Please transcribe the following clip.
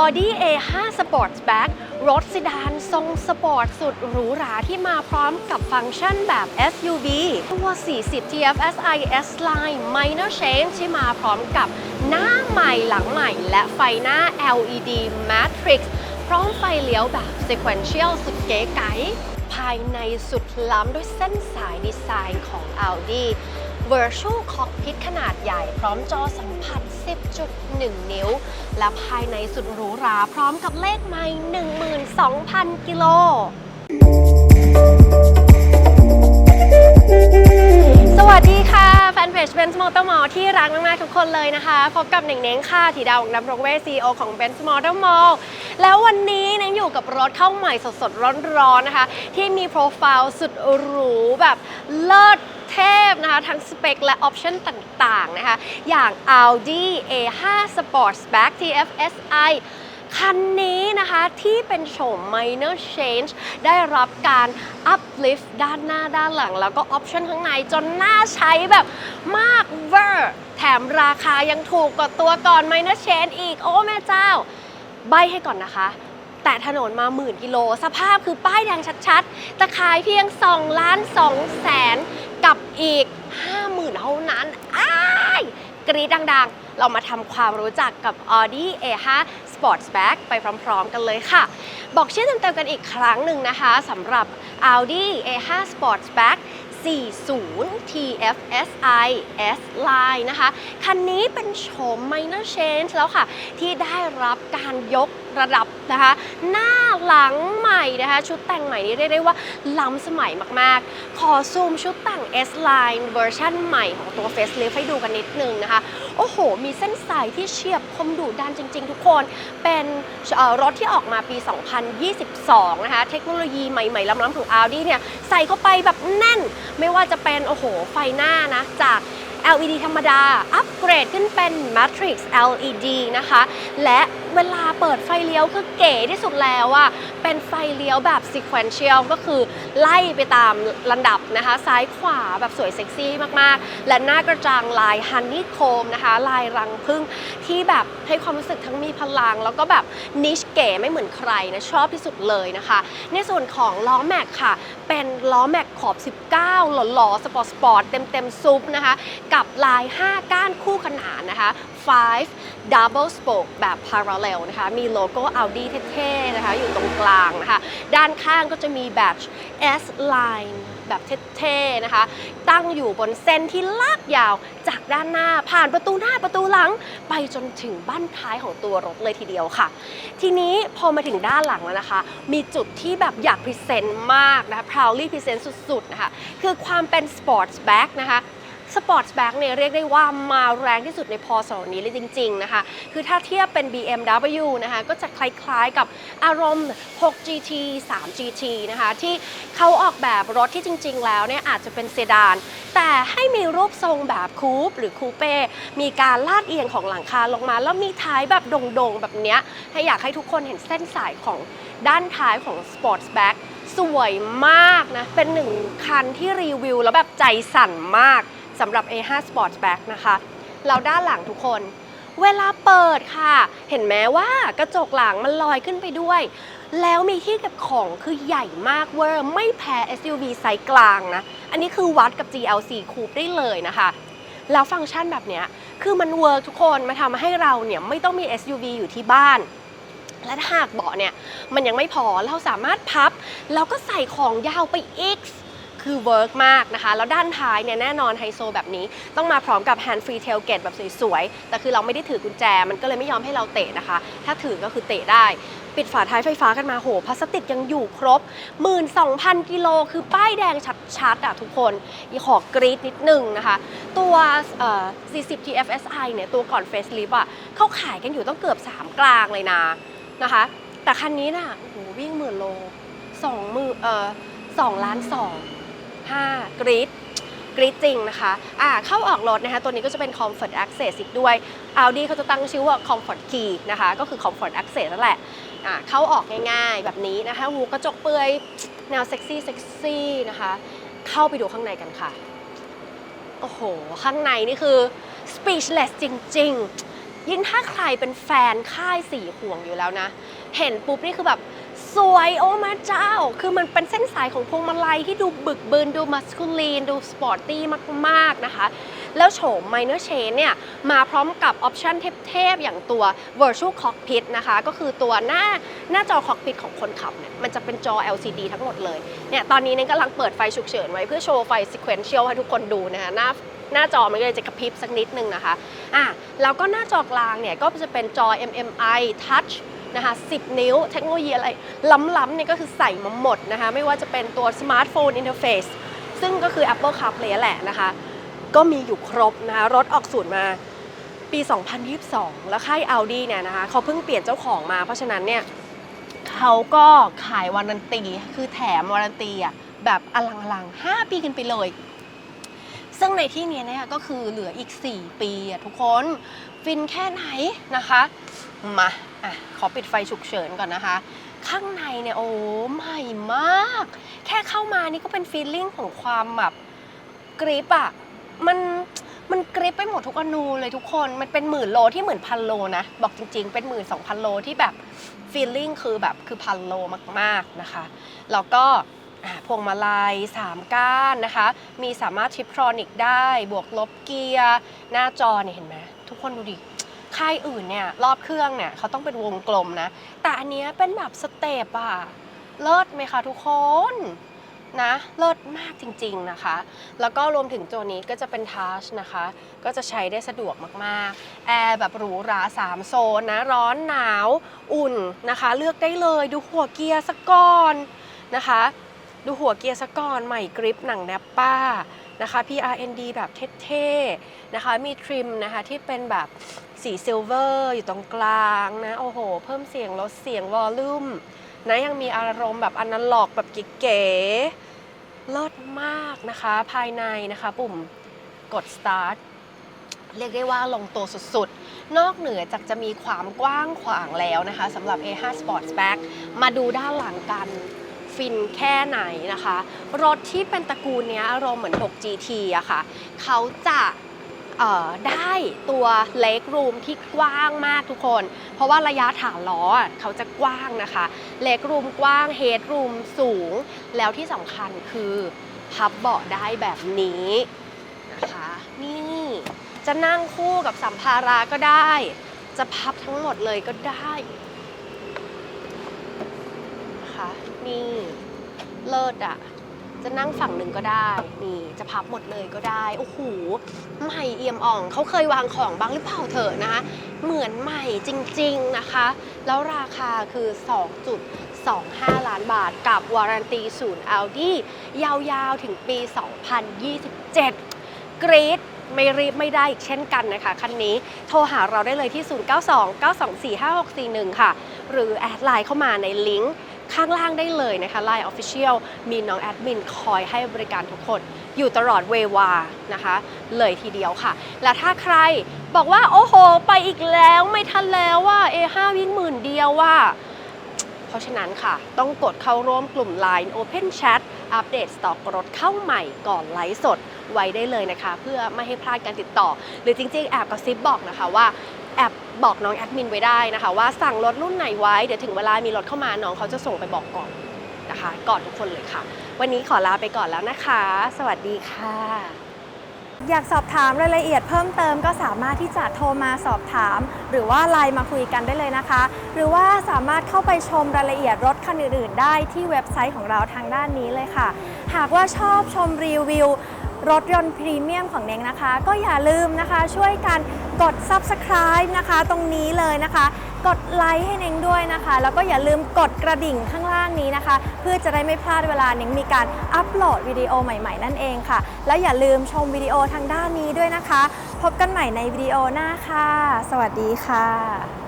Audi A5 Sportsback รถซีดานทรงสปอร์ตสุดหรูหราที่มาพร้อมกับฟังก์ชันแบบ SUV ตัว 40 TFSI S Line Minor Change ที่มาพร้อมกับหน้าใหม่หลังใหม่ และไฟหน้า LED Matrix พร้อมไฟเลี้ยวแบบ Sequential สุดเก๋ไก๋ภายในสุดล้ำด้วยเส้นสายดีไซน์ของ Audi Virtual Cockpit ขนาดใหญ่ พร้อมจอสัมผัส 10.1 นิ้ว และภายในสุดหรูหรา พร้อมกับเลขไมล์12,000 กิโลสวัสดีค่ะ แฟนเพจ Benz Motor Mall ที่รักมากๆทุกคนเลยนะคะ พบกับหนิงเน้งค่ะธีดาวนับรงเวซี CEO ของ Benz Motor Mall แล้ววันนี้เน้งอยู่กับรถเข้าใหม่สดๆ ร้อนๆนะคะ ที่มีโปรไฟล์สุดหรูแบบเลิศเทพนะคะ ทั้งสเปคและออปชันต่างๆนะคะ อย่าง Audi A5 Sportsback TFSI คันนี้นะคะที่เป็นโฉม minor change ได้รับการ uplift ด้านหน้าด้านหลัง แล้วก็ออปชันข้างในจนน่าใช้แบบมากเวอร์แถมราคายังถูกกว่าตัวก่อน minor change อีก โอ้แม่เจ้า ใบให้ก่อนนะคะ แต่ถนนมาหมื่นกิโล สภาพคือป้ายแดงชัดๆแต่ขายเพียง 2 ล้าน2แสน กับอีก 50,000เท่านั้นอ้ายกรีดดังๆ เรามาทำความรู้จักกับ Audi A5 Sportsback ไปพร้อมๆ กันเลยค่ะ บอกชื่อเต็มๆกันอีกครั้งหนึ่งนะคะสำหรับ Audi A5 Sportsback 40 TFSI S Line นะคะ คันนี้เป็นโฉม minor change แล้วค่ะ ที่ได้รับการยก ระดับนะคะ หน้าหลังใหม่นะคะ ชุดแต่งใหม่นี้เรียกได้ว่าล้ำสมัยมากๆ ขอซูมชุดแต่ง S Line เวอร์ชั่นใหม่ของตัว Facelift ให้ดูกันนิดนึงนะคะ โอ้โห มีเส้นสายที่เฉียบคมดุดันจริง ๆ ทุกคน เป็นรถที่ออกมาปี 2022 นะคะ เทคโนโลยีใหม่ ๆ ล้ำๆของ Audi เนี่ย ใส่เข้าไปแบบแน่น ไม่ว่าจะเป็น โอ้โห ไฟหน้านะ จาก LED ธรรมดา อัปเกรดขึ้นเป็น Matrix LED นะคะ และเวลาเปิดไฟเลี้ยวคือเก๋ที่สุดแล้วอะเป็นไฟเลี้ยวแบบ sequential ก็คือไล่ไปตามลำดับนะคะ ซ้ายขวาแบบสวยเซ็กซี่มากๆ และหน้ากระจังลายฮันนี่โคมนะคะ ลายรังพึ่งที่แบบให้ความรู้สึกทั้งมีพลัง แล้วก็แบบนิชเก๋ไม่เหมือนใครนะ ชอบที่สุดเลยนะคะ ในส่วนของล้อแม็กค่ะ เป็นล้อแม็ก ขอบ 19 หล่อๆ สปอร์ตสปอร์ตเต็มๆ ซุปนะคะ กับลาย 5 ก้านคู่ขนานนะคะ 5 double spoke แบบ parallel นะคะ มีโลโก้ Audi เท่ๆ นะคะ อยู่ตรงกลางนะคะ ด้านข้างก็จะมีแบบ S line แบบเท่ๆนะคะ ตั้งอยู่บนเส้นที่ลากยาวจากด้านหน้าผ่านประตูหน้าประตูหลัง ไปจนถึงบ้านท้ายของตัวรถเลยทีเดียวค่ะ ทีนี้พอมาถึงด้านหลังแล้วนะคะ มีจุดที่แบบอยากพรีเซนต์มากนะคะ proudly พรีเซนต์สุดๆนะคะคือความเป็น sports bag นะคะ สปอร์ตแบ็กเนี่ยเรียกได้ว่ามาแรงที่สุดในพอสอนี้เลยจริง ๆ นะคะ คือถ้าเทียบเป็น BMW นะคะ ก็จะคล้ายๆกับอารมณ์ 6 GT 3 GT นะคะ ที่เขาออกแบบรถที่จริง ๆ แล้วเนี่ยอาจจะเป็นเซดาน แต่ให้มีรูปทรงแบบคูปหรือคูเป้ มีการลาดเอียงของหลังคาลงมา แล้วมีท้ายแบบโด่งๆ แบบเนี้ยให้อยากให้ทุกคนเห็นเส้นสายของด้านท้ายของ Sportsback สวยมากนะ เป็นหนึ่งคันที่รีวิวแล้วแบบใจสั่นมาก สำหรับ A5 Sportsback นะคะแล้วด้านหลังทุกคน เวลาเปิดค่ะ เห็นไหมว่ากระจกหลังมันลอยขึ้นไปด้วย แล้วมีที่เก็บของคือใหญ่มากเวอร์ไม่แพ้ SUV ไซส์กลางนะ อันนี้คือวัดกับ GLC Coupe ได้เลยนะคะแล้วฟังก์ชันแบบนี้คือมันเวิร์กทุกคนมาทำให้เราเนี่ยไม่ต้องมี SUV อยู่ที่บ้าน และถ้าหากเบาะเนี่ยมันยังไม่พอเราสามารถพับ แล้วก็ใส่ของยาวไปอีก คือเวิร์กมากนะคะ แล้วด้านท้ายเนี่ยแน่นอนไฮโซแบบนี้ ต้องมาพร้อมกับ hand free tailgate แบบสวยๆ แต่คือเราไม่ได้ถือกุญแจ มันก็เลยไม่ยอมให้เราเตะนะคะ ถ้าถือก็คือเตะได้ ปิดฝาท้ายไฟฟ้ากันมาโหพลาสติกยังอยู่ครบ 12,000 กิโล คือป้ายแดงชัดๆอะทุกคนอีขอกรีดนิดนึงนะคะ ตัว 40 TFSI เนี่ยตัวก่อน facelift อะเขาขายกันอยู่ต้องเกือบ 3 กลางเลยนะนะคะ แต่คันนี้น่ะโอ้โหวิ่งหมื่นโลสองมื่นเอ่อสองล้านสอง 5กรีดกรีดจริงนะคะอ่าเข้าออกรถนะคะ ตัวนี้ก็จะเป็น Comfort Access อีกด้วย Audi เขาจะตั้งชื่อว่า Comfort Key นะคะ ก็คือ Comfort Access นั่นแหละอ่าเข้าออกง่ายๆ แบบนี้นะคะ หูกระจกเปื่อยแนวเซ็กซี่เซ็กซี่นะคะ เข้าไปดูข้างในกันค่ะ โอ้โห ข้างในนี่คือ speechless จริง ๆ ยิ่งถ้าใครเป็นแฟนค่ายสีห่วงอยู่แล้วนะ เห็นปุ๊บนี่คือแบบ สวยโอ้มาเจ้า คือมันเป็นเส้นสายของพวงมาลัยที่ดูบึกบึนดูมัสคูลีน ดูสปอร์ตตี้มาก ๆ นะคะ แล้วโฉม Minor Chain เนี่ย มาพร้อมกับออปชันเทพ ๆ อย่างตัว Virtual Cockpit นะคะ ก็คือตัวหน้าหน้าจอ Cockpit ของคนขับเนี่ย มันจะเป็นจอ LCD ทั้งหมดเลย เนี่ย ตอนนี้เน้นกำลังเปิดไฟฉุกเฉินไว้เพื่อโชว์ไฟ Sequential ให้ทุกคนดูนะคะหน้าหน้าจอมันก็เลยจะกระพริบสักนิดนึงนะคะอะแล้วก็หน้าจอกลางเนี่ยก็จะเป็นจอ MMI Touch นะคะ10 นิ้วเทคโนโลยีอะไร ล้ำๆเนี่ยก็คือใส่มาหมดนะคะ ไม่ว่าจะเป็นตัว Smartphone Interface ซึ่งก็คือ Apple CarPlay แหละนะคะ ก็มีอยู่ครบนะคะ รถออกศูนย์มาปี 2022 แล้วค่าย Audi เนี่ยนะคะเขาเพิ่งเปลี่ยนเจ้าของมา เพราะฉะนั้นเนี่ยเขาก็ขายวารันตี คือแถมวารันตีอะแบบอลังๆ 5 ปีกันไปเลย ซึ่งในที่นี้เนี่ยก็คือเหลืออีก 4 ปีอะทุกคนฟินแค่ไหนนะคะ มาอะขอปิดไฟฉุกเฉินก่อนนะคะ ข้างในเนี่ยโอ้ใหม่มาก แค่เข้ามานี่ก็เป็นฟีลลิ่งของความแบบกริปอะมันมันกริปไปหมดทุกอนูเลยทุกคนมันเป็นหมื่นโลที่เหมือนพันโลนะ บอกจริงๆ เป็นหมื่นสองพันโลที่แบบฟีลลิ่งคือแบบคือพันโลมากๆนะคะ แล้วก็ พวงมาลัย 3 ก้านนะคะ มีสามารถชิปทรอนิกได้ บวกลบเกียร์ หน้าจอเนี่ยเห็นไหมทุกคนดูดิ ค่ายอื่นเนี่ย รอบเครื่องเนี่ยเขาต้องเป็นวงกลมนะ แต่อันเนี้ยเป็นแบบสเตปอะเลิศไหมคะทุกคนนะเลิศมากจริง ๆนะคะ แล้วก็รวมถึงตัวนี้ก็จะเป็นทัชนะคะ ก็จะใช้ได้สะดวกมากๆ แอร์แบบหรูหรา3โซนนะ ร้อนหนาวอุ่นนะคะ เลือกได้เลยดูหัวเกียร์สกก่อนนะคะ ดูหัวเกียร์สกก่อนใหม่กริปหนังแนปป้านะคะ PRND แบบเท่ๆนะคะ มีทริมนะคะที่เป็นแบบสีซิลเวอร์อยู่ตรงกลางนะ โอ้โห เพิ่มเสียงลดเสียงวอลลุ่มนะยังมีอารมณ์แบบอนาล็อกแบบเก๋ๆเลิศมากนะคะ ภายในนะคะ ปุ่มกด start เรียกได้ว่าลงตัวสุดๆ นอกเหนือจากจะมีความกว้างขวางแล้วนะคะสำหรับ A5 Sportsback มาดูด้านหลังกัน ฟินแค่ไหนนะคะ รถที่เป็นตระกูลเนี้ยอารมณ์เหมือน 6 GT อะค่ะเขาจะได้ตัวเล็กรูมที่กว้างมากทุกคน เพราะว่าระยะฐานล้อเขาจะกว้างนะคะเล็กรูมกว้างเฮดรูมสูง แล้วที่สำคัญคือพับเบาะได้แบบนี้นะคะ นี่จะนั่งคู่กับสัมภาระก็ได้ จะพับทั้งหมดเลยก็ได้ะนี่เลิศอะจะนั่งฝั่งหนึ่งก็ได้ นี่จะพับหมดเลยก็ได้ โอ้โห ใหม่เอี่ยมอ่อง เขาเคยวางของบ้างหรือเปล่าเถอะนะคะ เหมือนใหม่จริงๆนะคะ แล้วราคาคือ 2.25 ล้านบาทกับวารันตีศูนย์ Audi ยาวๆ ถึงปี 2027 กรีดไม่รีบไม่ได้อีกเช่นกันนะคะคันนี้โทรหาเราได้เลยที่ 0929245641 ค่ะ หรือแอดไลน์เข้ามาในลิงก์ ข้างล่างได้เลยนะคะ Line Official มีน้องแอดมินคอยให้บริการทุกคน อยู่ตลอดเววานะคะ เลยทีเดียวค่ะ และถ้าใครบอกว่า โอ้โห ไปอีกแล้วไม่ทันแล้วว่า A5 วิ่งหมื่นเดียวว่าเพราะฉะนั้นค่ะ ต้องกดเข้าร่วมกลุ่ม Line Open Chat อัปเดตสต็อกรถเข้าใหม่ก่อนไลฟ์สดไว้ได้เลยนะคะ เพื่อไม่ให้พลาดการติดต่อ หรือจริงๆ แอบกระซิบบอกนะคะว่าแอบ บอกน้องแอดมินไว้ได้นะคะ ว่าสั่งรถรุ่นไหนไว้เดี๋ยวถึงเวลามีรถเข้ามาน้องเขาจะส่งไปบอกก่อนนะคะก่อนทุกคนเลยค่ะ วันนี้ขอลาไปก่อนแล้วนะคะ สวัสดีค่ะ อยากสอบถามรายละเอียดเพิ่มเติมก็สามารถที่จะโทรมาสอบถาม หรือว่าไลน์มาคุยกันได้เลยนะคะ หรือว่าสามารถเข้าไปชมรายละเอียดรถคันอื่นๆ ได้ที่เว็บไซต์ของเราทางด้านนี้เลยค่ะ หากว่าชอบชมรีวิว รถยนต์พรีเมียมของเน้งนะคะ ก็อย่าลืมนะคะช่วยกันกด subscribe นะคะ ตรงนี้เลยนะคะ กดไลค์ให้เน้งด้วยนะคะ แล้วก็อย่าลืมกดกระดิ่งข้างล่างนี้นะคะ เพื่อจะได้ไม่พลาดเวลาเน้งมีการอัปโหลดวิดีโอใหม่ๆ นั่นเองค่ะ แล้วอย่าลืมชมวิดีโอทางด้านนี้ด้วยนะคะ พบกันใหม่ในวิดีโอหน้าค่ะ สวัสดีค่ะ